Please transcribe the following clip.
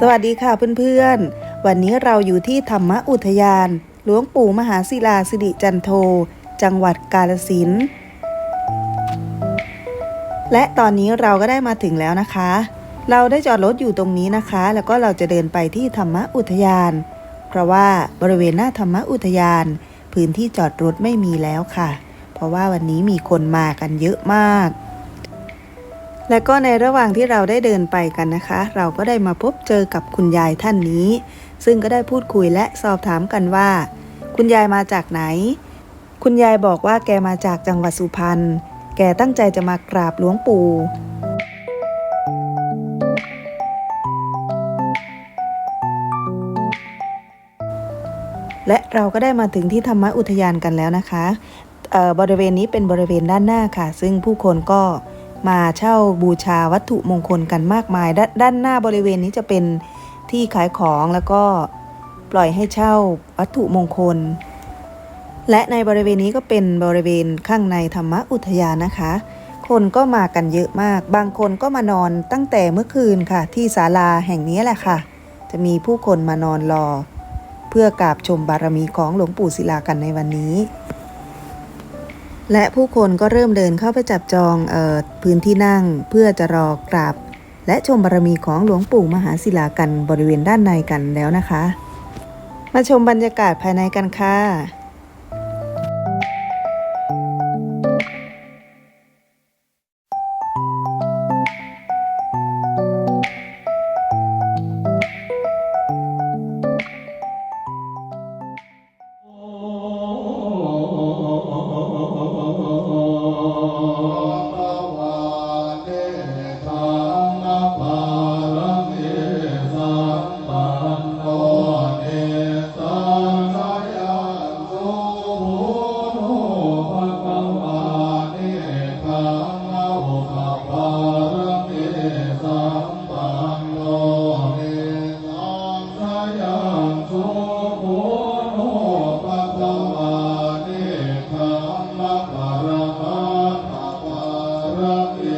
สวัสดีค่ะเพื่อนๆ วันนี้เราอยู่ที่ธรรมอุทยาน หลวงปู่มหาศิลาสิริจันโท จังหวัดกาฬสินธุ์และตอนนี้เราก็ได้มาถึงแล้วนะคะ เราได้จอดรถอยู่ตรงนี้นะคะ แล้วก็เราจะเดินไปที่ธรรมอุทยาน เพราะว่าบริเวณหน้าธรรมอุทยาน พื้นที่จอดรถไม่มีแล้วค่ะ เพราะว่าวันนี้มีคนมากันเยอะมาก และก็ในระหว่างที่เราได้เดินไปกันนะคะ เราก็ได้มาพบเจอกับคุณยายท่านนี้ ซึ่งก็ได้พูดคุยและสอบถามกันว่า คุณยายมาจากไหน คุณยายบอกว่าแกมาจากจังหวัดสุพรรณแกตั้งใจจะมากราบหลวงปู่และเราก็ได้มาถึงที่ธรรมอุทยานกันแล้วนะคะเอ่อบริเวณนี้เป็นบริเวณด้านหน้าค่ะ ซึ่งผู้คนก็ มาเช่าบูชาวัตถุมงคลกันมากมายดด้านหน้าบริเวณนี้จะเป็นที่ขายของแล้วก็ปล่อยให้เช่าวัตถุมงคล และในบริเวณนี้ก็เป็นบริเวณข้างในธรรมอุทยานนะคะ คนก็มากันเยอะมาก บางคนก็มานอนตั้งแต่เมื่อคืนค่ะ ที่ศาลาแห่งนี้แหละค่ะ จะมีผู้คนมานอนรอ เพื่อกราบชมบารมีของหลวงปู่ศิลากันในวันนี้ และผู้คนก็เริ่มเดินเข้าไปจับจองเออพื้นที่นั่งเพื่อจะรอกราบ และชมบารมีของหลวงปู่มหาศิลากันบริเวณด้านในกันแล้วนะคะ มาชมบรรยากาศภายในกันค่ะ Father